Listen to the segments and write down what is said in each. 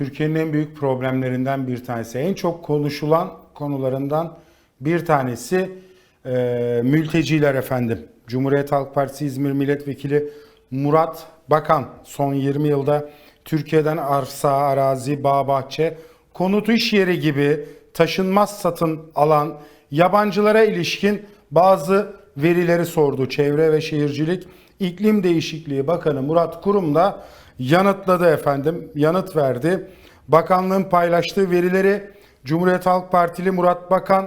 Türkiye'nin en büyük problemlerinden bir tanesi. En çok konuşulan konularından bir tanesi e, mülteciler efendim. Cumhuriyet Halk Partisi İzmir Milletvekili Murat Bakan son 20 yılda Türkiye'den arsa, arazi, bağ, bahçe, konut iş yeri gibi taşınmaz satın alan yabancılara ilişkin bazı verileri sordu. Çevre ve Şehircilik İklim Değişikliği Bakanı Murat Kurum da yanıtladı efendim. Yanıt verdi. Bakanlığın paylaştığı verileri Cumhuriyet Halk Partili Murat Bakan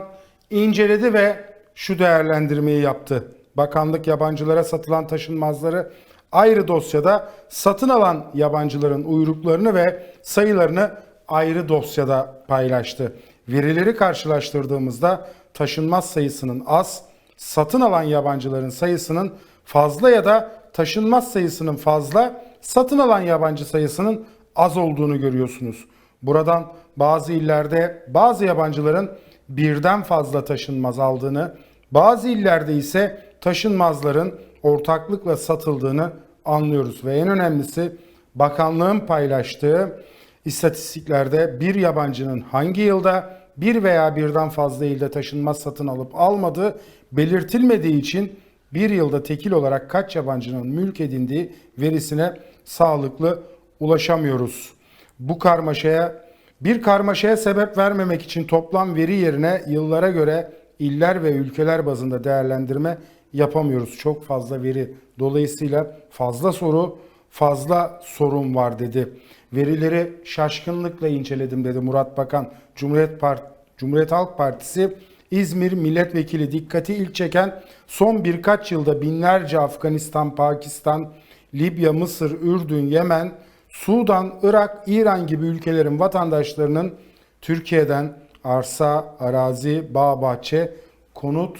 inceledi ve şu değerlendirmeyi yaptı. Bakanlık yabancılara satılan taşınmazları ayrı dosyada, satın alan yabancıların uyruklarını ve sayılarını ayrı dosyada paylaştı. Verileri karşılaştırdığımızda taşınmaz sayısının az, satın alan yabancıların sayısının fazla ya da taşınmaz sayısının fazla, satın alan yabancı sayısının az olduğunu görüyorsunuz. Buradan bazı illerde bazı yabancıların birden fazla taşınmaz aldığını, bazı illerde ise taşınmazların ortaklıkla satıldığını anlıyoruz. Ve en önemlisi bakanlığın paylaştığı istatistiklerde bir yabancının hangi yılda bir veya birden fazla ilde taşınmaz satın alıp almadığı belirtilmediği için bir yılda tekil olarak kaç yabancının mülk edindiği verisine sağlıklı ulaşamıyoruz. Bu karmaşaya bir karmaşaya sebep vermemek için toplam veri yerine yıllara göre iller ve ülkeler bazında değerlendirme yapamıyoruz. Çok fazla veri. Dolayısıyla fazla soru, fazla sorun var dedi. Verileri şaşkınlıkla inceledim dedi Murat Bakan. Cumhuriyet Part Cumhuriyet Halk Partisi İzmir Milletvekili dikkati ilk çeken son birkaç yılda binlerce Afganistan, Pakistan, Libya, Mısır, Ürdün, Yemen, Sudan, Irak, İran gibi ülkelerin vatandaşlarının Türkiye'den arsa, arazi, bağ, bahçe, konut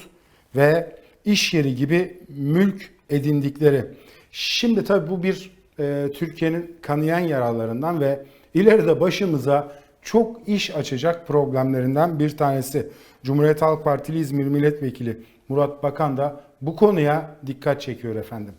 ve iş yeri gibi mülk edindikleri. Şimdi tabii bu bir e, Türkiye'nin kanayan yaralarından ve ileride başımıza çok iş açacak problemlerinden bir tanesi. Cumhuriyet Halk Partili İzmir Milletvekili Murat Bakan da bu konuya dikkat çekiyor efendim.